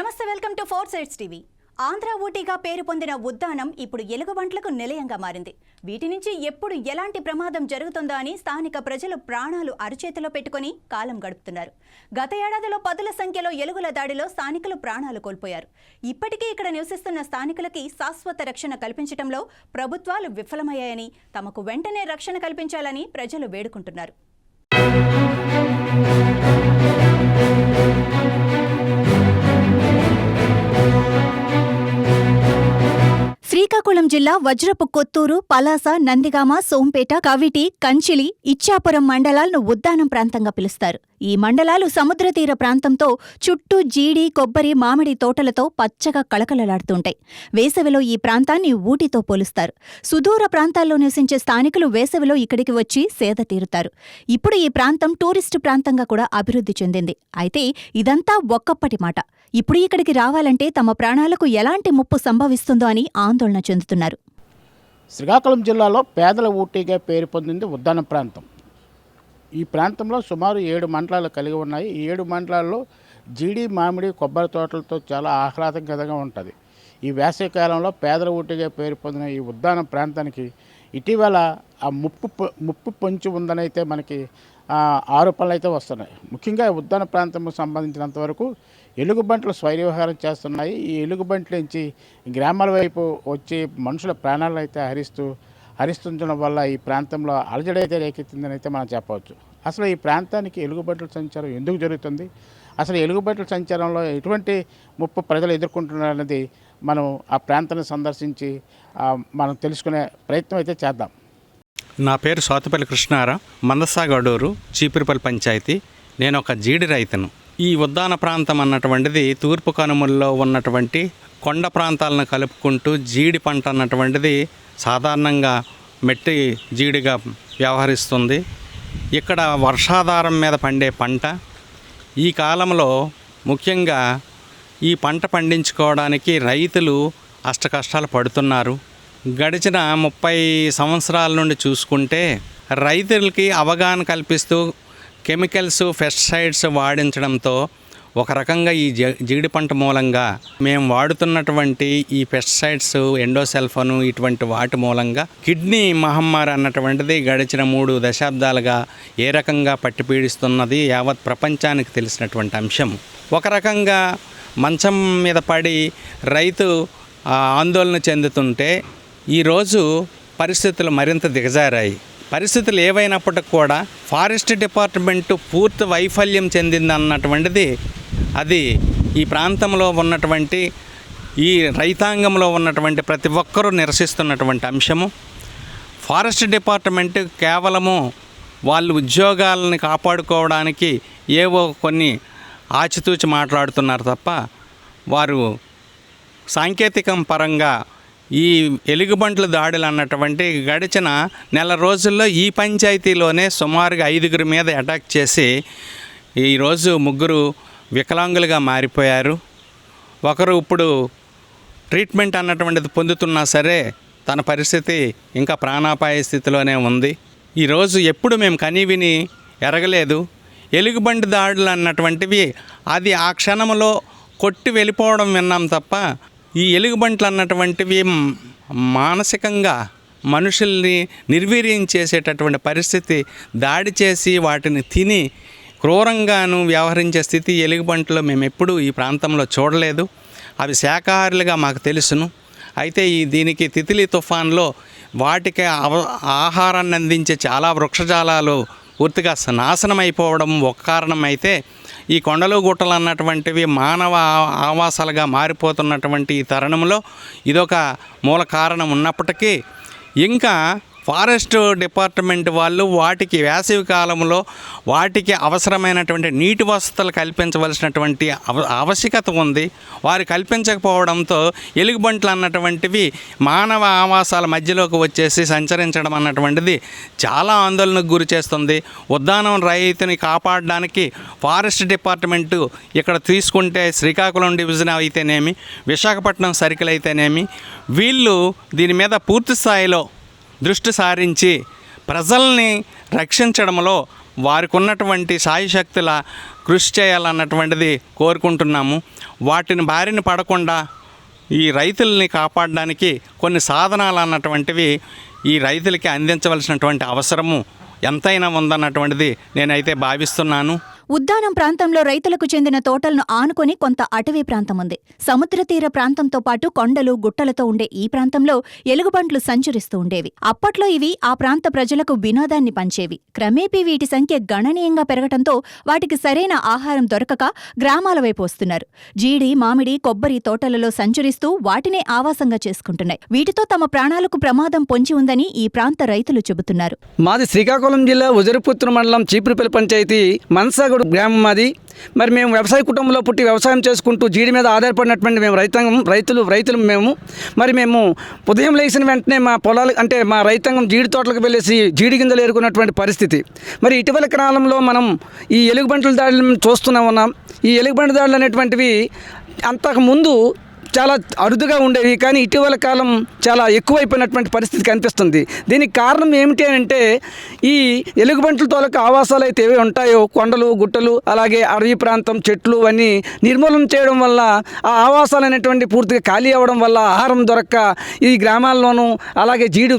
నమస్తే welcome to four sides TV. Andhra ఊటీగా పేరు పొందిన ఉద్దానం ఇప్పుడు ఎలుగుబంట్లకు నిలయంగా మారింది. వీటి నుంచి ఎప్పుడు ఎలాంటి ప్రమాదం జరుగుతుందో అని స్థానిక ప్రజలు ప్రాణాలు అరచేతిలో పెట్టుకుని కాలం గడుపుతున్నారు. గత ఏడాదిలో పదుల సంఖ్యలో ఎలుగుల దాడిలో స్థానికులు ప్రాణాలు కోల్పోయారు. ఇప్పటికీ ఇక్కడ నివసిస్తున్న స్థానికులకి శాశ్వత రక్షణ కల్పించడంలో ప్రభుత్వాలు విఫలమయ్యాయని తమకు వెంటనే రక్షణ కల్పించాలని ప్రజలు వేడుకుంటున్నారు. శ్రీకాకుళం జిల్లా వజ్రపు కొత్తూరు పలాస నందిగామ సోంపేట కవిటి కంచిలి ఇచ్చాపురం మండలాలను ఉద్దానం ప్రాంతంగా పిలుస్తారు. ఈ మండలాలు సముద్రతీర ప్రాంతంతో చుట్టూ జీడి కొబ్బరి మామిడి తోటలతో పచ్చగా కళకళలాడుతుంటాయి. వేసవిలో ఈ ప్రాంతాన్ని ఊటితో పోలుస్తారు. సుదూర ప్రాంతాల్లో నివసించే స్థానికులు వేసవిలో ఇక్కడికి వచ్చి సేద తీరుతారు. ఇప్పుడు ఈ ప్రాంతం టూరిస్టు ప్రాంతంగా కూడా అభివృద్ధి చెందింది. అయితే ఇదంతా ఒక్కప్పటి మాట. ఇప్పుడు ఇక్కడికి రావాలంటే తమ ప్రాణాలకు ఎలాంటి ముప్పు సంభవిస్తుందో అని ఆందోళన చెందుతున్నారు. శ్రీకాకుళం జిల్లాలో పేదల ఊటీగా పేరు పొందింది ఉద్దాన ప్రాంతం. ఈ ప్రాంతంలో సుమారు ఏడు మండలాలు కలిగి ఉన్నాయి. ఈ ఏడు మండలాల్లో జీడి మామిడి కొబ్బరి తోటలతో చాలా ఆహ్లాదకరంగా ఉంటుంది. ఈ వేసవికాలంలో పేదల ఊటీగా పేరు పొందిన ఈ ఉద్దాన ప్రాంతానికి ఇటీవల ఆ ముప్పు ముప్పు పొంచి ఉందని అయితే మనకి ఆరోపణలు అయితే వస్తున్నాయి. ముఖ్యంగా ఉద్యాన ఉద్దాన ప్రాంతం సంబంధించినంత వరకు ఎలుగుబంట్లు స్వైర వ్యవహారం చేస్తున్నాయి. ఈ ఎలుగుబంట్ల నుంచి గ్రామాల వైపు వచ్చి మనుషుల ప్రాణాలు అయితే హరిస్తూ హరిస్తుండడం వల్ల ఈ ప్రాంతంలో అలజడైతే రేకెత్తిందని అయితే మనం చెప్పవచ్చు. అసలు ఈ ప్రాంతానికి ఎలుగుబంట్ల సంచారం ఎందుకు జరుగుతుంది? అసలు ఎలుగుబంట్ల సంచారంలో ఎటువంటి ముప్పు ప్రజలు ఎదుర్కొంటున్నారనేది మనం ఆ ప్రాంతాన్ని సందర్శించి మనం తెలుసుకునే ప్రయత్నం అయితే చేద్దాం. నా పేరు సోతపల్లి కృష్ణారా మందసాగడూరు చీపురుపల్లి పంచాయతీ. నేను ఒక జీడి రైతును. ఈ ఉద్దాన ప్రాంతం అన్నటువంటిది తూర్పు కనుమల్లో ఉన్నటువంటి కొండ ప్రాంతాలను కలుపుకుంటూ జీడి పంట అన్నటువంటిది సాధారణంగా మెట్టి జీడిగా వ్యవహరిస్తుంది. ఇక్కడ వర్షాధారం మీద పండే పంట. ఈ కాలంలో ముఖ్యంగా ఈ పంట పండించుకోవడానికి రైతులు అష్టకష్టాలు పడుతున్నారు. గడిచిన ముప్పై సంవత్సరాల నుండి చూసుకుంటే రైతులకి అవగాహన కల్పిస్తూ కెమికల్స్ పెస్టిసైడ్స్ వాడించడంతో ఒక రకంగా ఈ జీడి పంట మూలంగా మేము వాడుతున్నటువంటి ఈ పెస్టిసైడ్స్ ఎండోసెల్ఫను ఇటువంటి వాటి మూలంగా కిడ్నీ మహమ్మారి అన్నటువంటిది గడిచిన మూడు దశాబ్దాలుగా ఏ రకంగా పట్టి పీడిస్తున్నది యావత్ ప్రపంచానికి తెలిసినటువంటి అంశం. ఒక రకంగా మంచం మీద పడి రైతు ఆందోళన చెందుతుంటే ఈరోజు పరిస్థితులు మరింత దిగజారాయి. పరిస్థితులు ఏవైనప్పటికి కూడా ఫారెస్ట్ డిపార్ట్మెంటు పూర్తి వైఫల్యం చెందింది అన్నటువంటిది అది ఈ ప్రాంతంలో ఉన్నటువంటి ఈ రైతాంగంలో ఉన్నటువంటి ప్రతి ఒక్కరూ నిరసిస్తున్నటువంటి అంశము. ఫారెస్ట్ డిపార్ట్మెంట్ కేవలము వాళ్ళు ఉద్యోగాలను కాపాడుకోవడానికి ఏవో కొన్ని ఆచితూచి మాట్లాడుతున్నారు తప్ప వారు సాంకేతికం పరంగా ఈ ఎలుగుబంట్ల దాడులు అన్నటువంటి గడిచిన నెల రోజుల్లో ఈ పంచాయతీలోనే సుమారుగా ఐదుగురి మీద అటాక్ చేసి ఈరోజు ముగ్గురు వికలాంగులుగా మారిపోయారు. ఒకరు ఇప్పుడు ట్రీట్మెంట్ అన్నటువంటిది పొందుతున్నా సరే తన పరిస్థితి ఇంకా ప్రాణాపాయ స్థితిలోనే ఉంది. ఈరోజు ఎప్పుడు మేము కనీవిని ఎరగలేదు. ఎలుగుబంటి దాడులు అన్నటువంటివి అది ఆ క్షణంలో కొట్టి వెళ్ళిపోవడం విన్నాం తప్ప ఈ ఎలుగుబంట్లు అన్నటువంటివి మానసికంగా మనుషుల్ని నిర్వీర్యం చేసేటటువంటి పరిస్థితి దాడి చేసి వాటిని తిని క్రూరంగాను వ్యవహరించే స్థితి ఎలుగుబంట్లో మేము ఎప్పుడూ ఈ ప్రాంతంలో చూడలేదు. అవి శాకాహారులుగా మాకు తెలుసును. అయితే ఈ దీనికి తితిలి తుఫాన్లో వాటికి అవ ఆహారాన్ని అందించే చాలా వృక్షజాలాలు పూర్తిగా నాశనం అయిపోవడం ఒక కారణం అయితే ఈ కొండలు గుట్టలు అన్నటువంటివి మానవ ఆవాసాలుగా మారిపోతున్నటువంటి ఈ తరుణంలో ఇదొక మూల కారణం ఉన్నప్పటికీ ఇంకా ఫారెస్ట్ డిపార్ట్మెంట్ వాళ్ళు వాటికి వేసవి కాలంలో వాటికి అవసరమైనటువంటి నీటి వసతులు కల్పించవలసినటువంటి అవ ఆవశ్యకత ఉంది. వారు కల్పించకపోవడంతో ఎలుగుబంట్లు అన్నటువంటివి మానవ ఆవాసాల మధ్యలోకి వచ్చేసి సంచరించడం అన్నటువంటిది చాలా ఆందోళనకు గురి చేస్తుంది. ఉద్దానం రైతుని కాపాడడానికి ఫారెస్ట్ డిపార్ట్మెంటు ఇక్కడ తీసుకుంటే శ్రీకాకుళం డివిజన్ అయితేనేమి విశాఖపట్నం సర్కిల్ అయితేనేమి వీళ్ళు దీని మీద పూర్తి స్థాయిలో దృష్టి సారించి ప్రజల్ని రక్షించడంలో వారికి ఉన్నటువంటి సాయశక్తుల కృషి చేయాలన్నటువంటిది కోరుకుంటున్నాము. వాటిని బారిన పడకుండా ఈ రైతుల్ని కాపాడడానికి కొన్ని సాధనాలు అన్నటువంటివి ఈ రైతులకి అందించవలసినటువంటి అవసరము ఎంతైనా ఉందన్నటువంటిది నేనైతే భావిస్తున్నాను. ఉద్దానం ప్రాంతంలో రైతులకు చెందిన తోటలను ఆనుకొని కొంత అటవీ ప్రాంతం ఉంది సముద్రతీర ప్రాంతంతో పాటు కొండలు గుట్టలతో ఉండే ఈ ప్రాంతంలో ఎలుగుబంట్లు సంచరిస్తూ ఉండేవి. అప్పట్లో ఇవి ఆ ప్రాంత ప్రజలకు వినోదాన్ని పంచేవి. క్రమేపీ వీటి సంఖ్య గణనీయంగా పెరగటంతో వాటికి సరైన ఆహారం దొరకక గ్రామాల వైపు వస్తున్నారు. జీడి మామిడి కొబ్బరి తోటలలో సంచరిస్తూ వాటినే ఆవాసంగా చేసుకుంటున్నాయి. వీటితో తమ ప్రాణాలకు ప్రమాదం పొంచి ఉందని ఈ ప్రాంత రైతులు చెబుతున్నారు. మాది శ్రీకాకుళం జిల్లా ఉజరపుత్ర మండలం చీపురుపల్లి పంచాయతీ మనసాగుడు గ్రామం మాది మరి మేము వ్యవసాయ కుటుంబంలో పుట్టి వ్యవసాయం చేసుకుంటూ జీడి మీద ఆధారపడినటువంటి మేము రైతాంగం రైతులు రైతులు మేము. మరి మేము ఉదయం లేచిన వెంటనే మా పొలాలు అంటే మా రైతాంగం జీడి తోటలకు వెళ్ళేసి జీడి గింజలు ఏరుకున్నటువంటి పరిస్థితి. మరి ఇటీవల కాలంలో మనం ఈ ఎలుగుబంటుల దాడులను చూస్తూనే ఉన్నాం. ఈ ఎలుగుబంటి దాడులు అనేటువంటివి అంతకు ముందు చాలా అరుదుగా ఉండేవి కానీ ఇటీవల కాలం చాలా ఎక్కువైపోయినటువంటి పరిస్థితి కనిపిస్తుంది. దీనికి కారణం ఏమిటి అని అంటే ఈ ఎలుగుబంట్ల తోలకు ఆవాసాలు అయితే ఏవి ఉంటాయో కొండలు గుట్టలు అలాగే అడవి ప్రాంతం చెట్లు అన్నీ నిర్మూలన చేయడం వల్ల ఆ ఆవాసాలు అనేటువంటి పూర్తిగా ఖాళీ అవ్వడం వల్ల ఆహారం దొరక్క ఈ గ్రామాల్లోనూ అలాగే జీడు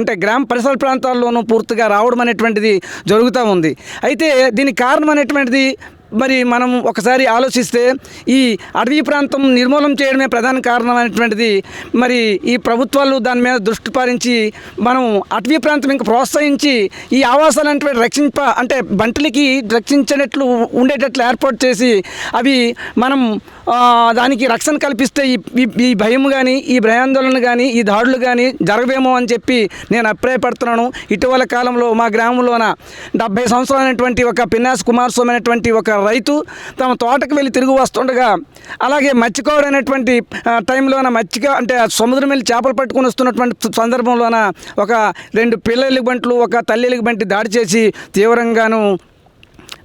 అంటే గ్రామ పరిసర ప్రాంతాల్లోనూ పూర్తిగా రావడం అనేటువంటిది జరుగుతూ ఉంది. అయితే దీనికి కారణం అనేటువంటిది మరి మనం ఒకసారి ఆలోచిస్తే ఈ అడవి ప్రాంతం నిర్మూలన చేయడమే ప్రధాన కారణం అనేటువంటిది మరి ఈ ప్రభుత్వాలు దాని మీద దృష్టి పారించి మనం అటవీ ప్రాంతం ఇంకా ప్రోత్సహించి ఈ ఆవాసాలు అనేటువంటి రక్షింప అంటే బంటలకి రక్షించినట్లు ఉండేటట్లు ఏర్పాటు చేసి అవి మనం దానికి రక్షణ కల్పిస్తే ఈ ఈ- భయం కానీ ఈ భయాందోళన కానీ ఈ దాడులు కానీ జరగవేమో అని చెప్పి నేను అభిప్రాయపడుతున్నాను. ఇటీవల కాలంలో మా గ్రామంలోన డెబ్బై సంవత్సరాలైనటువంటి ఒక పిన్నాస్ కుమారస్వామి అనేటువంటి ఒక రైతు తమ తోటకు వెళ్ళి తిరిగి వస్తుండగా అలాగే మత్స్యకారుడు అనేటువంటి టైంలోన మత్స్యక అంటే ఆ సముద్రం వెళ్ళి చేపలు పట్టుకుని వస్తున్నటువంటి సందర్భంలోన ఒక రెండు పిల్ల బంట్లు ఒక తల్లి బంటి దాడి చేసి తీవ్రంగాను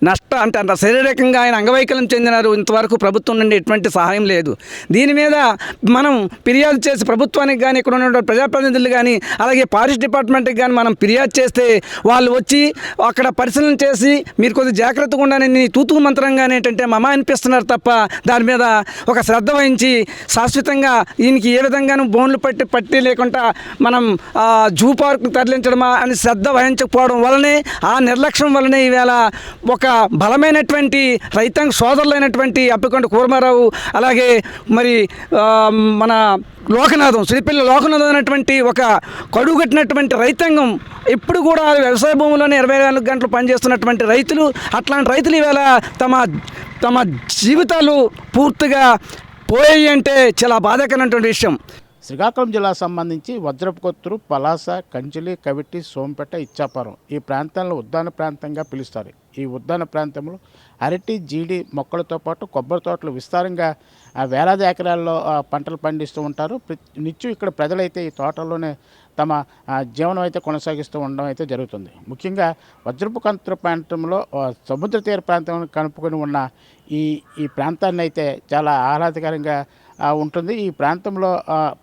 నష్ట అంటే అంత శారీరకంగా ఆయన అంగవైకల్యం చెందినారు. ఇంతవరకు ప్రభుత్వం నుండి ఎటువంటి సహాయం లేదు. దీని మీద మనం ఫిర్యాదు చేసి ప్రభుత్వానికి కానీ ఇక్కడ ఉన్నటువంటి ప్రజాప్రతినిధులు కానీ అలాగే ఫారెస్ట్ డిపార్ట్మెంట్కి కానీ మనం ఫిర్యాదు చేస్తే వాళ్ళు వచ్చి అక్కడ పరిశీలన చేసి మీరు కొద్దిగా జాగ్రత్తగా ఉండాలని తూతుకు మంత్రంగానే ఏంటంటే మమ అనిపిస్తున్నారు తప్ప దాని మీద ఒక శ్రద్ధ వహించి శాశ్వతంగా దీనికి ఏ విధంగానూ బోన్లు పట్టి పట్టి లేకుండా మనం జూ పార్క్ తరలించడమా అని శ్రద్ధ వహించకపోవడం వల్లనే ఆ నిర్లక్ష్యం వల్లనే ఈవేళ ఒక బలమైనటువంటి రైతాంగ సోదరులైనటువంటి అప్పికొండ కూరమారావు అలాగే మరి మన లోకనాథం శ్రీపల్లి లోకనాథం అనేటువంటి ఒక కడుగట్టినటువంటి రైతాంగం. ఇప్పుడు కూడా వ్యవసాయ భూముల్లోనే ఇరవై నాలుగు గంటలు పనిచేస్తున్నటువంటి రైతులు అట్లాంటి రైతులు ఈవేళ తమ తమ జీవితాలు పూర్తిగా పోయాయి అంటే చాలా బాధాకరమైనటువంటి విషయం. శ్రీకాకుళం జిల్లా సంబంధించి వజ్రపుకొత్తూరు పలాస కంచిలి కవిటి సోంపేట ఇచ్చాపురం ఈ ప్రాంతాలను ఉద్దాన ప్రాంతంగా పిలుస్తారు. ఈ ఉద్దాన ప్రాంతంలో అరటి జీడి మొక్కలతో పాటు కొబ్బరి తోటలు విస్తారంగా వేలాది ఎకరాల్లో పంటలు పండిస్తూ ఉంటారు. నిత్యం ఇక్కడ ప్రజలైతే ఈ తోటల్లోనే తమ జీవనం అయితే కొనసాగిస్తూ ఉండడం అయితే జరుగుతుంది. ముఖ్యంగా వజ్రపు కంతుర ప్రాంతంలో సముద్ర తీర ప్రాంతం కనుపుకొని ఉన్న ఈ ఈ ప్రాంతాన్ని అయితే చాలా ఆహ్లాదకరంగా ఉంటుంది. ఈ ప్రాంతంలో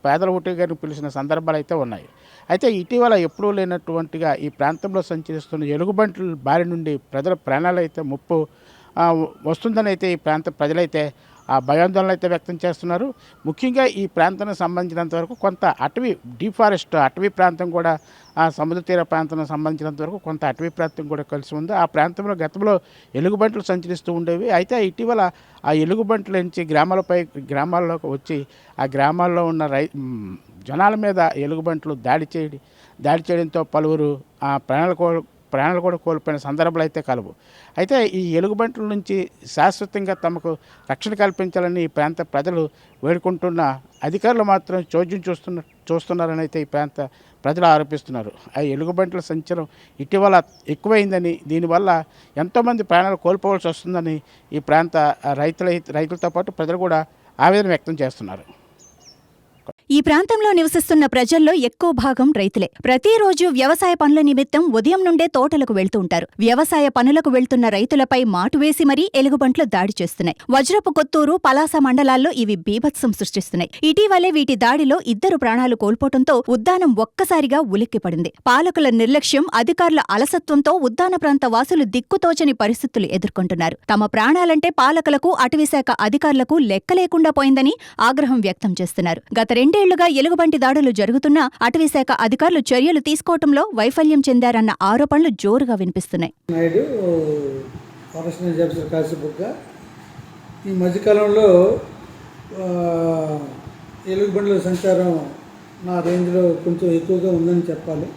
పేదల ఊటి గారిని పిలిచిన సందర్భాలు అయితే ఉన్నాయి. అయితే ఇటీవల ఎప్పుడూ లేనటువంటిగా ఈ ప్రాంతంలో సంచరిస్తున్న ఎలుగుబంట్ల బారి నుండి ప్రజల ప్రాణాలు అయితే ముప్పు వస్తుందని అయితే ఈ ప్రాంత ప్రజలైతే ఆ భయాందోళన అయితే వ్యక్తం చేస్తున్నారు. ముఖ్యంగా ఈ ప్రాంతానికి సంబంధించినంత వరకు కొంత అటవీ డిఫారెస్ట్ అటవీ ప్రాంతం కూడా ఆ సముద్ర తీర ప్రాంతానికి సంబంధించినంత వరకు కొంత అటవీ ప్రాంతం కూడా కలిసి ఉంది. ఆ ప్రాంతంలో గతంలో ఎలుగుబంట్లు సంచరిస్తూ ఉండేవి. అయితే ఇటీవల ఆ ఎలుగుబంట్ల నుంచి గ్రామాలపై గ్రామాల్లోకి వచ్చి ఆ గ్రామాల్లో ఉన్న రై జనాల మీద ఎలుగుబంట్లు దాడి చేయడం దాడి చేయడంతో పలువురు ఆ ప్రాణాలు కో ప్రాణాలు కూడా కోల్పోయిన సందర్భాలు అయితే కలవు. అయితే ఈ ఎలుగుబంట్ల నుంచి శాశ్వతంగా తమకు రక్షణ కల్పించాలని ఈ ప్రాంత ప్రజలు వేడుకుంటున్న అధికారులు మాత్రం చోద్యం చూస్తున్న చూస్తున్నారని అయితే ఈ ప్రాంత ప్రజలు ఆరోపిస్తున్నారు. ఆ ఎలుగుబంట్ల సంచలనం ఇటీవల ఎక్కువైందని దీనివల్ల ఎంతోమంది ప్రాణాలు కోల్పోవాల్సి వస్తుందని ఈ ప్రాంత రైతుల రైతులతో పాటు ప్రజలు కూడా ఆవేదన వ్యక్తం చేస్తున్నారు. ఈ ప్రాంతంలో నివసిస్తున్న ప్రజల్లో ఎక్కువ భాగం రైతులే. ప్రతిరోజు వ్యవసాయ పనుల నిమిత్తం ఉదయం నుండే తోటలకు వెళ్తూ ఉంటారు. వ్యవసాయ పనులకు వెళ్తున్న రైతులపై మాటు వేసి మరీ ఎలుగుబంట్లు దాడి చేస్తున్నాయి. వజ్రపు కొత్తూరు పలాస మండలాల్లో ఇవి బీభత్సం సృష్టిస్తున్నాయి. ఇటీవలే వీటి దాడిలో ఇద్దరు ప్రాణాలు కోల్పోవడంతో ఉద్దానం ఒక్కసారిగా ఉలిక్కిపడింది పాలకుల నిర్లక్ష్యం అధికారుల అలసత్వంతో ఉద్దాన ప్రాంత వాసులు దిక్కుతోచని పరిస్థితులు ఎదుర్కొంటున్నారు. తమ ప్రాణాలంటే పాలకులకు అటవీశాఖ అధికారులకు లెక్క లేకుండా పోయిందని ఆగ్రహం వ్యక్తం చేస్తున్నారు. గత రెండేళ్ళుగా ఎలుగుబంటి దాడులు జరుగుతున్నా అటవీశాఖ అధికారులు చర్యలు తీసుకోవటంలో వైఫల్యం చెందారన్న ఆరోపణలు జోరుగా వినిపిస్తున్నాయి. ఈ మధ్యకాలంలో ఎలుగుబండ్ల సంచారం నా రేంజ్లో కొంచెం ఎక్కువగా ఉందని చెప్పాలి.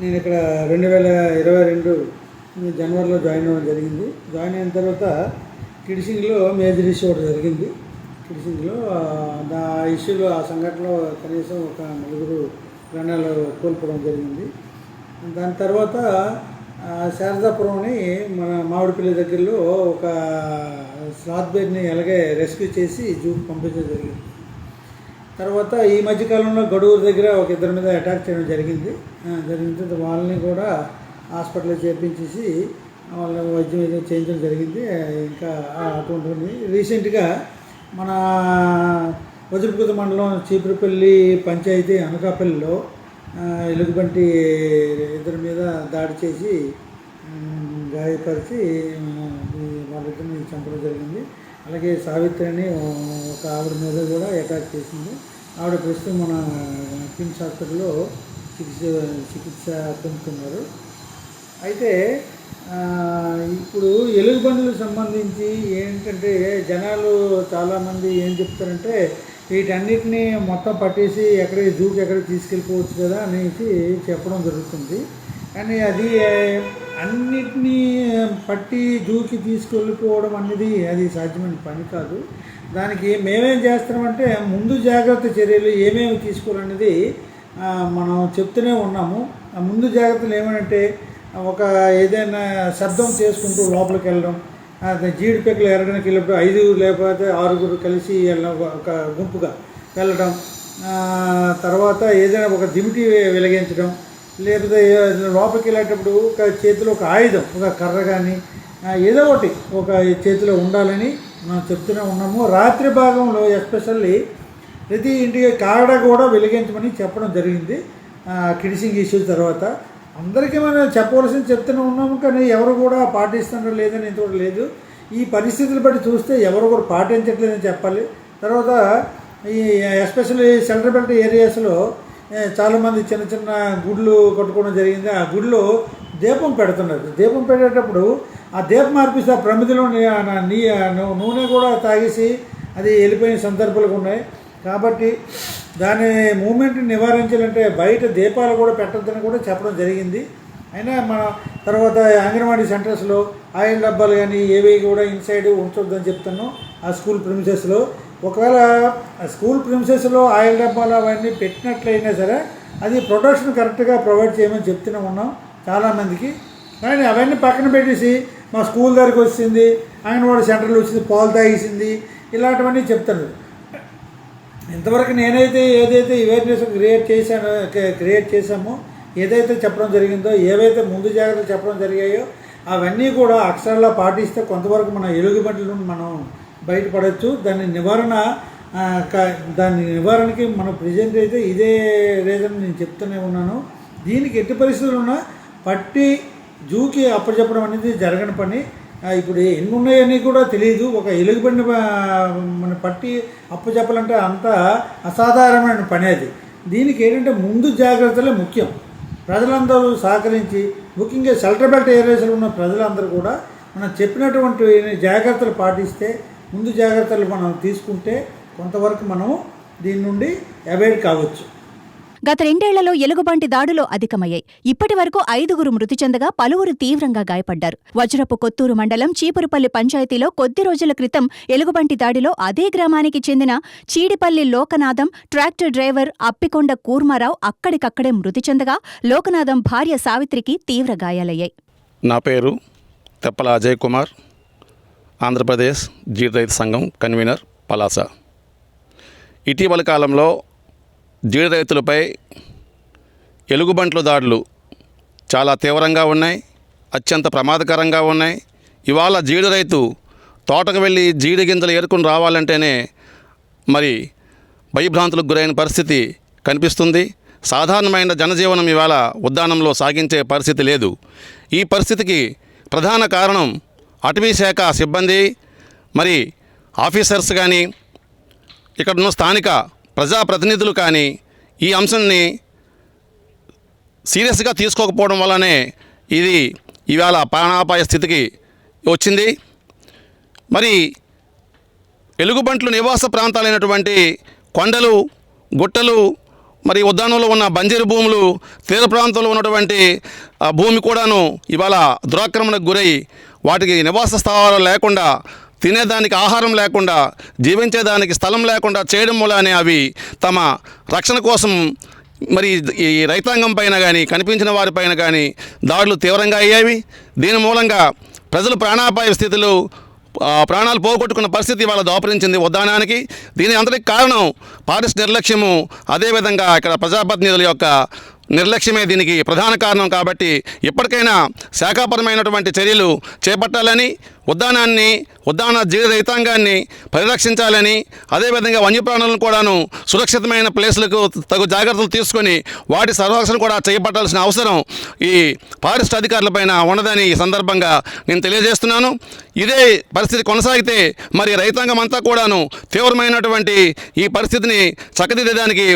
నేను ఇక్కడ రెండు వేల ఇరవై రెండు జనవరిలో జాయిన్ అవ్వడం జరిగింది. జాయిన్ అయిన తర్వాత కిడిసింగ్లో మేజర్ ఇష్యూ ఒకటి జరిగింది. కిడిసింగ్లో ఆ, దా ఇష్యూలో ఆ సంఘటనలో కనీసం ఒక నలుగురు ప్రాణాలు కోల్పోవడం జరిగింది. దాని తర్వాత ఆ, శారదాపురం అని మన మామిడిపల్లి దగ్గరలో ఒక స్లాత్ బేర్ని అలాగే రెస్క్యూ చేసి జూకి పంపించడం జరిగింది. తర్వాత ఈ మధ్యకాలంలో గడువురు దగ్గర ఒక ఇద్దరి మీద అటాక్ చేయడం జరిగింది. జరిగిన వాళ్ళని కూడా హాస్పిటల్లో చేర్పించేసి వాళ్ళ వైద్యం ఏదో చేయించడం జరిగింది. ఇంకా ఆ, అటువంటివి రీసెంట్గా మన వజ్రపుత మండలం చీపురుపల్లి పంచాయతీ అనకాపల్లిలో ఎలుగుబంటి ఇద్దరి మీద దాడి చేసి గాయపరిచి వాళ్ళిద్దరిని చంపడం జరిగింది. అలాగే సావిత్రి అని ఒక ఆవిడ మీద కూడా అటాక్ చేసింది. ఆవిడ ప్రస్తుతం మన కిమ్స్ హాస్పిటల్లో చికిత్స చికిత్స పొందుతున్నారు. అయితే ఇప్పుడు ఎలుగుబండ్లకు సంబంధించి ఏంటంటే జనాలు చాలామంది ఏం చెప్తారంటే వీటన్నిటిని మొత్తం పట్టేసి ఎక్కడికి జూకి ఎక్కడికి తీసుకెళ్ళిపోవచ్చు కదా అనేసి చెప్పడం జరుగుతుంది. కానీ అది అన్నిటినీ పట్టి జూకి తీసుకెళ్ళిపోవడం అనేది అది సాధ్యమైన పని కాదు. దానికి మేమేం చేస్తున్నామంటే ముందు జాగ్రత్త చర్యలు ఏమేమి తీసుకోవాలనేది మనం చెప్తూనే ఉన్నాము. ఆ ముందు జాగ్రత్తలు ఏమనంటే ఒక ఏదైనా శబ్దం చేసుకుంటూ లోపలికి వెళ్ళడం జీడిపెక్కలు ఎరగడానికి వెళ్ళినప్పుడు ఐదుగురు లేకపోతే ఆరుగురు కలిసి వెళ్ళడం ఒక గుంపుగా వెళ్ళడం తర్వాత ఏదైనా ఒక దిమిటి వెలిగించడం లేకపోతే లోపలికి వెళ్ళేటప్పుడు ఒక చేతిలో ఒక ఆయుధం ఒక కర్ర కానీ ఏదో ఒకటి ఒక చేతిలో ఉండాలని మనం చెప్తూనే ఉన్నాము. రాత్రి భాగంలో ఎస్పెషల్లీ ప్రతి ఇంటికి కాడ కూడా వెలిగించమని చెప్పడం జరిగింది. కిడిసింగ్ ఇష్యూ తర్వాత అందరికీ మనం చెప్పవలసింది చెప్తూనే ఉన్నాము కానీ ఎవరు కూడా పాటిస్తున్నారు లేదని కూడా లేదు. ఈ పరిస్థితులు బట్టి చూస్తే ఎవరు కూడా పాటించట్లేదని చెప్పాలి. తర్వాత ఈ ఎస్పెషల్లీ సెంట్రల్ బెల్ట్ ఏరియాస్లో చాలామంది చిన్న చిన్న గుడ్లు కట్టుకోవడం జరిగింది. ఆ గుడిలో దీపం పెడుతున్నారు. దీపం పెట్టేటప్పుడు ఆ దీపం మార్పిస్తే ఆ ప్రమిదిలో నీ- నూనె కూడా తాగేసి అది వెళ్ళిపోయిన సందర్భాలు ఉన్నాయి. కాబట్టి దాని మూమెంట్ని నివారించాలంటే బయట దీపాలు కూడా పెట్టొద్దని కూడా చెప్పడం జరిగింది. అయినా మన తర్వాత అంగన్వాడీ సెంటర్స్లో ఆయిల్ డబ్బాలు కానీ ఏవి కూడా ఇన్సైడ్ ఉంచొద్దని చెప్తాను ఆ స్కూల్ ప్రిమిసెస్లో ఒకవేళ స్కూల్ ప్రిమిసెస్లో ఆయిల్ డబ్బాలు అవన్నీ పెట్టినట్లయినా సరే అది ప్రొటెక్షన్ కరెక్ట్గా ప్రొవైడ్ చేయమని చెప్తూనే ఉన్నాం చాలామందికి. కానీ అవన్నీ పక్కన పెట్టేసి మా స్కూల్ దగ్గరికి వచ్చింది అంగన్వాడీ సెంటర్లో వచ్చింది పాలు తాగేసింది ఇలాంటివన్నీ చెప్తాను ఇంతవరకు నేనైతే ఏదైతే అవేర్నెస్ క్రియేట్ చేశానో క్రియేట్ చేశామో ఏదైతే చెప్పడం జరిగిందో ఏవైతే ముందు జాగ్రత్తలు చెప్పడం జరిగాయో అవన్నీ కూడా అక్షరాలా పాటిస్తే కొంతవరకు మన ఎలుగుబంట్ల నుండి మనం బయటపడవచ్చు దాని నివారణ దాని నివారణకి మన ప్రజెంట్ అయితే ఇదే రీజన్ నేను చెప్తూనే ఉన్నాను. దీనికి ఎట్టి పరిస్థితులు ఉన్నా పట్టి జూకి అప్పచెప్పడం అనేది జరగని పని. ఇప్పుడు ఎన్ని ఉన్నాయని కూడా తెలియదు ఒక ఎలుగుబండి మన పట్టి అప్పచెప్పాలంటే అంత అసాధారణమైన పని అది. దీనికి ఏంటంటే ముందు జాగ్రత్తలే ముఖ్యం. ప్రజలందరూ సహకరించి ముఖ్యంగా షెల్టర్ బెల్ట్ ఏరియాస్లో ఉన్న ప్రజలందరూ కూడా మనం చెప్పినటువంటి జాగ్రత్తలు పాటిస్తే ముందు జాగ్రత్తలు మనం తీసుకుంటే కొంతవరకు మనం దీని నుండి అవాయిడ్ కావచ్చు. గత రెండేళ్ళలో ఎలుగుబంటి దాడులు అధికమయ్యాయి. ఇప్పటి వరకు ఐదుగురు మృతి చెందగా పలువురు తీవ్రంగా గాయపడ్డారు. వజ్రపు కొత్తూరు మండలం చీపురుపల్లి పంచాయతీలో కొద్ది రోజుల క్రితం ఎలుగుబంటి దాడిలో అదే గ్రామానికి చెందిన చీడిపల్లి లోకనాథం ట్రాక్టర్ డ్రైవర్ అప్పికొండ కూర్మారావు అక్కడికక్కడే మృతి చెందగా లోకనాథం భార్య సావిత్రికి తీవ్ర గాయాలయ్యాయి. నా పేరు తెప్పల అజయ్ కుమార్. ఆంధ్రప్రదేశ్ జీడి రైతు సంఘం కన్వీనర్ పలాస. ఇటీవల కాలంలో జీడి రైతులపై ఎలుగుబంట్ల దాడులు చాలా తీవ్రంగా ఉన్నాయి అత్యంత ప్రమాదకరంగా ఉన్నాయి. ఇవాళ జీడి రైతు తోటకు వెళ్ళి జీడి గింజలు ఏరుకుని రావాలంటేనే మరి భయభ్రాంతులకు గురైన పరిస్థితి కనిపిస్తుంది. సాధారణమైన జనజీవనం ఇవాళ ఉద్దానంలో సాగించే పరిస్థితి లేదు. ఈ పరిస్థితికి ప్రధాన కారణం అటవీ శాఖ సిబ్బంది మరి ఆఫీసర్స్ కానీ ఇక్కడున్న స్థానిక ప్రజాప్రతినిధులు కానీ ఈ అంశాన్ని సీరియస్గా తీసుకోకపోవడం వల్లనే ఇది ఇవాళ ప్రాణాపాయ స్థితికి వచ్చింది. మరి ఎలుగుబంట్లు నివాస ప్రాంతాలైనటువంటి కొండలు గుట్టలు మరి ఉద్యానంలో ఉన్న బంజరు భూములు తీర ప్రాంతంలో ఉన్నటువంటి భూమి కూడాను ఇవాళ దురాక్రమణకు గురై వాటికి నివాస స్థావరాలు లేకుండా తినేదానికి ఆహారం లేకుండా జీవించేదానికి స్థలం లేకుండా చేయడం వల్లనే అవి తమ రక్షణ కోసం మరి ఈ రైతాంగం పైన కానీ కనిపించిన వారిపైన కానీ దాడులు తీవ్రంగా అయ్యాయి. దీని మూలంగా ప్రజలు ప్రాణాపాయ స్థితిలో ప్రాణాలు పోగొట్టుకున్న పరిస్థితి వాళ్ళ దోపరించింది ఉద్దానానికి. దీని అంతటికి కారణం పారిస్ నిర్లక్ష్యము. అదేవిధంగా ఇక్కడ ప్రజాప్రతినిధుల యొక్క నిర్లక్ష్యమే దీనికి ప్రధాన కారణం కాబట్టి ఇప్పటికైనా శాఖాపరమైనటువంటి చర్యలు చేపట్టాలని ఉద్యానాన్ని ఉద్యాన జీవ రైతాంగాన్ని పరిరక్షించాలని అదేవిధంగా వన్యప్రాణులను కూడాను సురక్షితమైన ప్లేసులకు తగు జాగ్రత్తలు తీసుకొని వాటి సంరక్షణ కూడా చేపట్టాల్సిన అవసరం ఈ ఫారెస్ట్ అధికారులపైన ఉన్నదని ఈ సందర్భంగా నేను తెలియజేస్తున్నాను. ఇదే పరిస్థితి కొనసాగితే మరి రైతాంగం అంతా కూడాను తీవ్రమైనటువంటి ఈ పరిస్థితిని చక్కదిద్దడానికి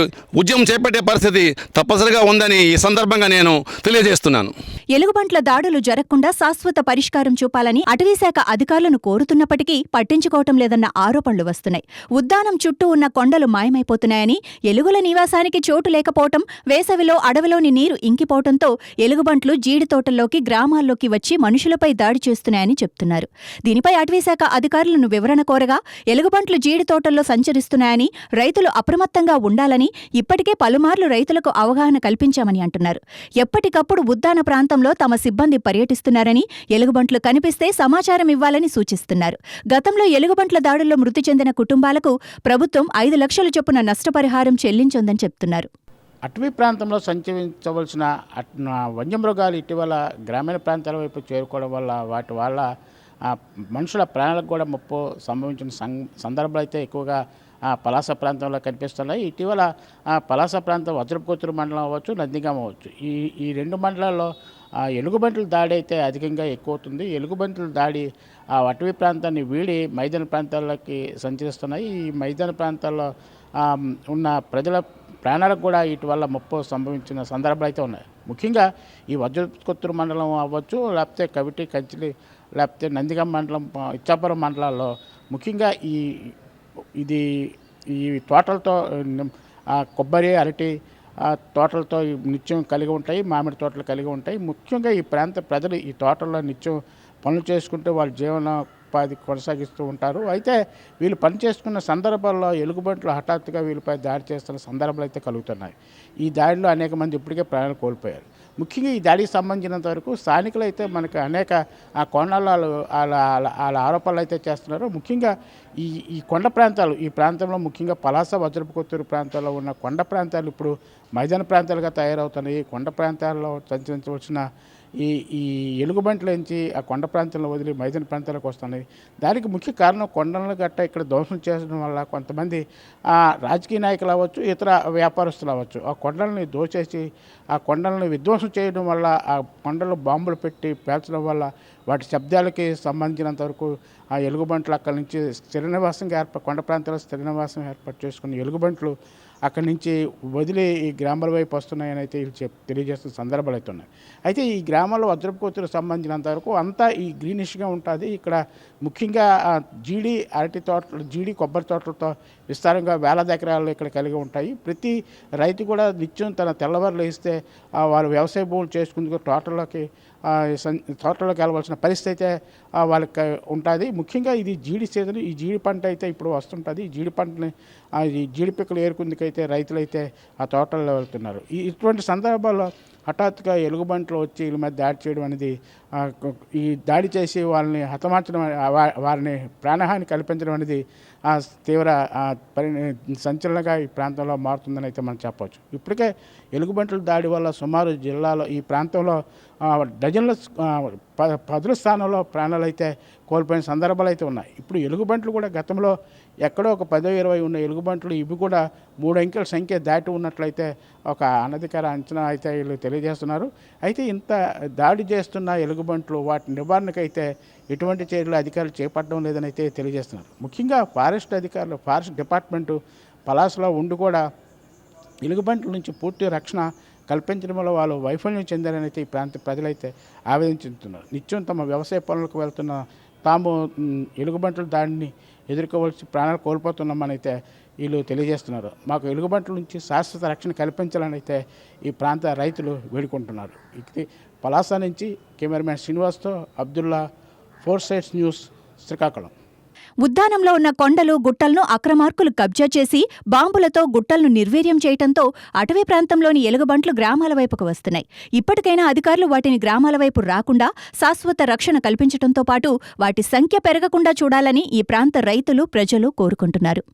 ఉద్యమం చేపట్టే పరిస్థితి తప్పనిసరిగా ఉందని ఈ సందర్భంగా నేను తెలియజేస్తున్నాను. ఎలుగుబంట్ల దాడులు జరగకుండా శాశ్వత పరిష్కారం చూపాలని అటవీశాఖ అధికారులను కోరుతున్నప్పటికీ పట్టించుకోవటం లేదన్న ఆరోపణలు వస్తున్నాయి. ఉద్దానం చుట్టూ ఉన్న కొండలు మాయమైపోతున్నాయని ఎలుగుల నివాసానికి చోటు లేకపోవటం వేసవిలో అడవిలోని నీరు ఇంకిపోవటంతో ఎలుగుబంట్లు జీడి తోటల్లోకి గ్రామాల్లోకి వచ్చి మనుషులపై దాడి చేస్తున్నాయని చెప్తున్నారు. దీనిపై అటవీశాఖ అధికారులను వివరణ కోరగా ఎలుగుబంట్లు జీడి తోటల్లో సంచరిస్తున్నాయని రైతులు అప్రమత్తంగా ఉండాలని ఇప్పటికే పలుమార్లు రైతులకు అవగాహన కల్పించామని అంటున్నారు. ఎప్పటికప్పుడు ఉద్దాన ప్రాంతం ప్రాంతంలో తమ సిబ్బంది పర్యటిస్తున్నారని ఎలుగుబంట్లు కనిపిస్తే సమాచారం ఇవ్వాలని సూచిస్తున్నారు. గతంలో ఎలుగుబంట్ల దాడుల్లో మృతి చెందిన కుటుంబాలకు ప్రభుత్వం ఐదు లక్షల చొప్పున నష్టపరిహారం చెల్లించొందని చెప్తున్నారు. అటవీ ప్రాంతంలో సంచరించవలసిన వన్యమృగాలు ఇటీవల గ్రామీణ ప్రాంతాల వైపు చేరుకోవడం వల్ల వాటి వల్ల మనుషుల ప్రాణాలకు కూడా ముప్పు సంభవించిన సందర్భాలు అయితే ఎక్కువగా పలాస ప్రాంతంలో కనిపిస్తున్నాయి. ఇటీవల పలాస ప్రాంతం వజ్రపుకొత్తూరు మండలం అవ్వచ్చు నందిగామ అవ్వచ్చు. ఈ ఈ రెండు మండలాల్లో ఆ, ఎలుగుబంట్లు దాడి అయితే అధికంగా ఎక్కువ అవుతుంది ఎలుగుబంట్ల దాడి ఆ అటవీ ప్రాంతాన్ని వీడి మైదాన ప్రాంతాలకి సంచరిస్తున్నాయి. ఈ మైదాన ప్రాంతాల్లో ఉన్న ప్రజల ప్రాణాలకు కూడా వీటి వల్ల ముప్పు సంభవించిన సందర్భాలు అయితే ఉన్నాయి. ముఖ్యంగా ఈ వజ్రకొత్తూరు మండలం అవ్వచ్చు లేకపోతే కవిటి కంచిలి లేకపోతే నందిగం మండలం ఇచ్చాపురం మండలాల్లో ముఖ్యంగా ఈ ఇది ఈ తోటలతో కొబ్బరి అరటి తోటలతో నిత్యం కలిగి ఉంటాయి మామిడి తోటలు కలిగి ఉంటాయి. ముఖ్యంగా ఈ ప్రాంత ప్రజలు ఈ తోటల్లో నిత్యం పనులు చేసుకుంటూ వాళ్ళ జీవనోపాధి కొనసాగిస్తూ ఉంటారు. అయితే వీళ్ళు పని చేసుకున్న సందర్భాల్లో ఎలుగుబంట్లు హఠాత్తుగా వీళ్ళపై దాడి చేస్తున్న సందర్భాలు అయితే కలుగుతున్నాయి. ఈ దాడిలో అనేక మంది ఇప్పటికే ప్రాణాలు కోల్పోయారు. ముఖ్యంగా ఈ దాడికి సంబంధించినంత వరకు స్థానికులు అయితే మనకు అనేక ఆ కోణాల్లో వాళ్ళు వాళ్ళ వాళ్ళ- వాళ్ళ ఆరోపణలు అయితే చేస్తున్నారు. ముఖ్యంగా ఈ ఈ కొండ ప్రాంతాలు ఈ ప్రాంతంలో ముఖ్యంగా పలాస వజ్రపుకొత్తూరు ప్రాంతాల్లో ఉన్న కొండ ప్రాంతాలు ఇప్పుడు మైదాన ప్రాంతాలుగా తయారవుతున్నాయి. ఈ కొండ ప్రాంతాల్లో సంచరించవలసిన ఈ ఈ ఎలుగుబంట్లోంచి ఆ కొండ ప్రాంతంలో వదిలి మైదాన ప్రాంతాలకు వస్తున్నాయి. దానికి ముఖ్య కారణం కొండలను గట్ట ఇక్కడ ధ్వంసం చేయడం వల్ల కొంతమంది ఆ, రాజకీయ నాయకులు అవ్వచ్చు ఇతర వ్యాపారస్తులు అవ్వచ్చు. ఆ కొండల్ని దోచేసి ఆ కొండలను విధ్వంసం చేయడం వల్ల ఆ కొండలు బాంబులు పెట్టి పేల్చడం వల్ల వాటి శబ్దాలకి సంబంధించినంత వరకు ఆ ఎలుగుబంట్లు అక్కడి నుంచి స్థిర నివాసంగా ఏర్ప కొండ ప్రాంతాల్లో స్థిర నివాసం ఏర్పాటు చేసుకున్న ఎలుగుబంట్లు అక్కడి నుంచి వదిలి ఈ గ్రామాల వైపు వస్తున్నాయని అయితే వీళ్ళు చెప్ తెలియజేస్తున్న సందర్భాలు అయితే ఉన్నాయి. అయితే ఈ గ్రామాల్లో వజ్రపు కోతులకు సంబంధించినంత వరకు అంతా ఈ గ్రీనిష్గా ఉంటుంది. ఇక్కడ ముఖ్యంగా జీడి అరటి తోటలు జీడి కొబ్బరి తోటలతో విస్తారంగా వేల ఎకరాలు ఇక్కడ కలిగి ఉంటాయి. ప్రతి రైతు కూడా నిత్యం తన తెల్లవారులు వేస్తే వాళ్ళు వ్యవసాయ భూములు చేసుకుందుకు తోటలోకి తోటలోకి వెళ్ళవలసిన పరిస్థితి అయితే వాళ్ళకి ఉంటుంది. ముఖ్యంగా ఇది జీడి సీజన్. ఈ జీడి పంట అయితే ఇప్పుడు వస్తుంటుంది. ఈ జీడి పంటని ఈ జీడి పిక్కలు ఏరుకుందుకైతే రైతులైతే ఆ తోటల్లో వెళ్తున్నారు. ఈ ఇటువంటి సందర్భాల్లో హఠాత్తుగా ఎలుగుబంట్లు వచ్చి వీళ్ళ మీద దాడి చేయడం అనేది ఈ దాడి చేసి వాళ్ళని హతమార్చడం వారిని ప్రాణహాని కల్పించడం అనేది ఆ తీవ్ర పరి సంచలనంగా ఈ ప్రాంతంలో మారుతుందని అయితే మనం చెప్పవచ్చు. ఇప్పటికే ఎలుగుబంట్ల దాడి వల్ల సుమారు జిల్లాలో ఈ ప్రాంతంలో డజన్ల ప- పదుల స్థానంలో ప్రాణాలు అయితే కోల్పోయిన సందర్భాలు అయితే ఉన్నాయి. ఇప్పుడు ఎలుగుబంట్లు కూడా గతంలో ఎక్కడో ఒక పదో ఇరవై ఉన్న ఎలుగుబంట్లు ఇవి కూడా మూడు అంకెల సంఖ్య దాటి ఉన్నట్లయితే ఒక అనధికార అంచనా అయితే వీళ్ళు తెలియజేస్తున్నారు. అయితే ఇంత దాడి చేస్తున్న ఎలుగుబంట్లు వాటి నివారణకైతే ఎటువంటి చర్యలు అధికారులు చేపట్టడం లేదని అయితే తెలియజేస్తున్నారు. ముఖ్యంగా ఫారెస్ట్ అధికారులు ఫారెస్ట్ డిపార్ట్మెంటు పలాసలో ఉండి కూడా ఎలుగుబంట్ల నుంచి పూర్తి రక్షణ కల్పించడంలో వాళ్ళు వైఫల్యం చెందారని అయితే ఈ ప్రాంత ప్రజలైతే ఆవేదన చెందుతున్నారు. నిత్యం తమ వ్యవసాయ పనులకు వెళ్తున్న తాము మ్, ఎలుగుబంట్ల దాడిని ఎదుర్కోవాల్సి ప్రాణాలు కోల్పోతున్నామనైతే వీళ్ళు తెలియజేస్తున్నారు. మాకు ఎలుగుబంట్ల నుంచి శాశ్వత రక్షణ కల్పించాలని అయితే ఈ ప్రాంత రైతులు వేడుకుంటున్నారు. ఇది పలాస నుంచి cameraman శ్రీనివాస్తో Abdullah four sides news Srikakulam. ఉద్దానంలో ఉన్న కొండలు గుట్టలను అక్రమార్కులు కబ్జా చేసి బాంబులతో గుట్టలను నిర్వీర్యం చేయటంతో అటవీ ప్రాంతంలోని ఎలుగుబంట్లు గ్రామాల వైపుకు వస్తున్నాయి. ఇప్పటికైనా అధికారులు వాటిని గ్రామాల వైపు రాకుండా శాశ్వత రక్షణ కల్పించటంతో పాటు వాటి సంఖ్య పెరగకుండా చూడాలని ఈ ప్రాంత రైతులు ప్రజలు కోరుకుంటున్నారు.